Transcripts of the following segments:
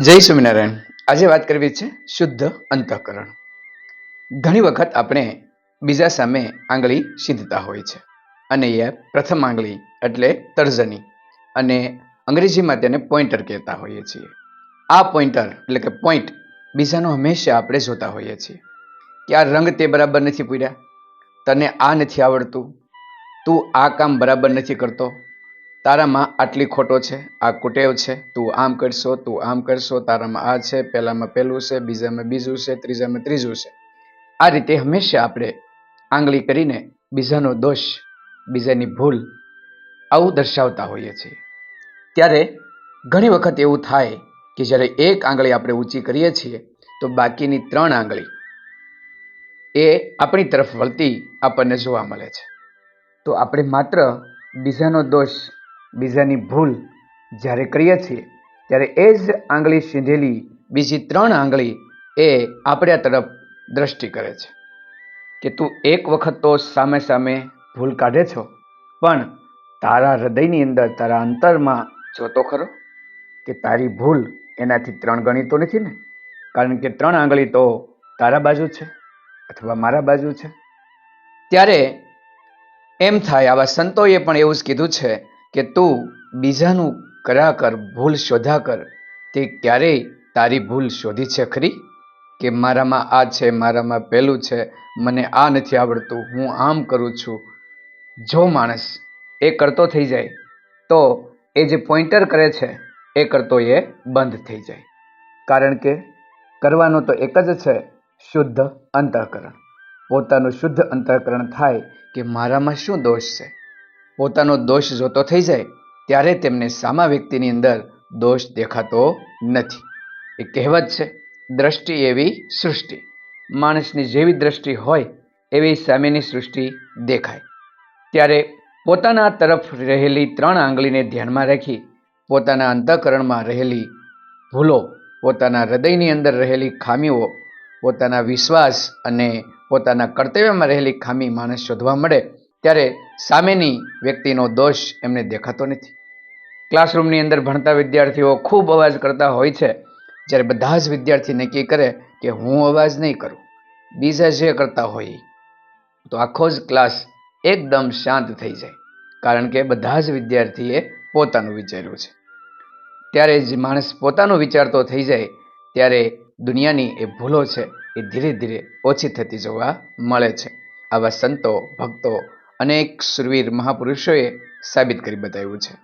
જય સ્વામિનારાયણ. આજે વાત કરવી છે શુદ્ધ અંતઃકરણ. ઘણી વખત આપણે બીજા સામે આંગળી સીધતા હોય છે. અને એ પ્રથમ આંગળી એટલે તર્જની અને અંગ્રેજીમાં તેને પોઇન્ટર કહેતા હોઈએ છીએ. આ પોઇન્ટર એટલે કે પોઈન્ટ બીજાનો હંમેશા આપણે જોતા હોઈએ છીએ. કે આ રંગ તે બરાબર નથી પૂર્યા. તને આ નથી આવડતું. તું આ કામ બરાબર નથી કરતો. તારામાં આટલી ખોટો છે, આ કુટેવ છે, તું આમ કરશો, તું આમ કરશો, તારામાં આ છે, પહેલામાં પહેલું છે, બીજામાં બીજું છે, ત્રીજામાં ત્રીજું છે. આ રીતે હંમેશા આપણે આંગળી કરીને બીજાનો દોષ, બીજાની ભૂલ આવું દર્શાવતા હોઈએ છીએ. ત્યારે ઘણી વખત એવું થાય કે જ્યારે એક આંગળી આપણે ઊંચી કરીએ છીએ, તો બાકીની ત્રણ આંગળી એ આપણી તરફ વળતી આપણને જોવા મળે છે. તો આપણે માત્ર બીજાનો દોષ બીજાની ભૂલ જ્યારે કરીએ છીએ, ત્યારે એ જ આંગળી સીંધેલી, બીજી ત્રણ આંગળી એ આપણા તરફ દ્રષ્ટિ કરે છે કે તું એક વખત તો સામે સામે ભૂલ કાઢે છો, પણ તારા હૃદયની અંદર, તારા અંતરમાં જોતો ખરો કે તારી ભૂલ એનાથી ત્રણ ગણી તો નથી ને? કારણ કે ત્રણ આંગળી તો તારા બાજુ છે અથવા મારા બાજુ છે. ત્યારે એમ થાય, આવા સંતોએ પણ એવું જ કીધું છે કે તું બીજાનું કરા કર ભૂલ શોધા કર. તે ક્યારેય તારી ભૂલ શોધી છે ખરી? કે મારામાં આ છે, મારામાં પેલું છે, મને આ નથી આવડતું, હું આમ કરું છું. જો માણસ એ કરતો થઈ જાય, તો એ જે પોઈન્ટર કરે છે, એ કરતો એ બંધ થઈ જાય. કારણ કે કરવાનું તો એક જ છે, શુદ્ધ અંતઃકરણ. પોતાનું શુદ્ધ અંતઃકરણ થાય કે મારામાં શું દોષ છે? પોતાનો દોષ જોતો થઈ જાય, ત્યારે તેમને સામા વ્યક્તિની અંદર દોષ દેખાતો નથી. એ કહેવત છે, દ્રષ્ટિ એવી સૃષ્ટિ. માણસની જેવી દ્રષ્ટિ હોય, એવી સામેની સૃષ્ટિ દેખાય. ત્યારે પોતાના તરફ રહેલી ત્રણ આંગળીને ધ્યાનમાં રાખી, પોતાના અંતઃકરણમાં રહેલી ભૂલો, પોતાના હૃદયની અંદર રહેલી ખામીઓ, પોતાના વિશ્વાસ અને પોતાના કર્તવ્યમાં રહેલી ખામી માણસ શોધવા મળે ત્યારે સામેની વ્યક્તિનો દોષ એમને દેખાતો નથી. ક્લાસરૂમની અંદર ભણતા વિદ્યાર્થીઓ ખૂબ અવાજ કરતા હોય છે, જ્યારે બધા જ વિદ્યાર્થી નક્કી કરે કે હું અવાજ નહીં કરું, બીજા જે કરતા હોય તો આખો જ ક્લાસ એકદમ શાંત થઈ જાય, કારણ કે બધા જ વિદ્યાર્થીએ પોતાનું વિચાર્યું છે. ત્યારે જ માણસ પોતાનું વિચારતો થઈ જાય, ત્યારે દુનિયાની એ ભૂલો છે એ ધીરે ધીરે ઓછી થતી જોવા મળે છે. આવા સંતો, ભક્તો અનેક સુરવીર મહાપુરુષોએ સાબિત કરી બતાવ્યું છે.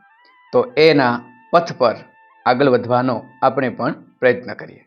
તો એના પથ પર આગળ વધવાનો આપણે પણ પ્રયત્ન કરીએ.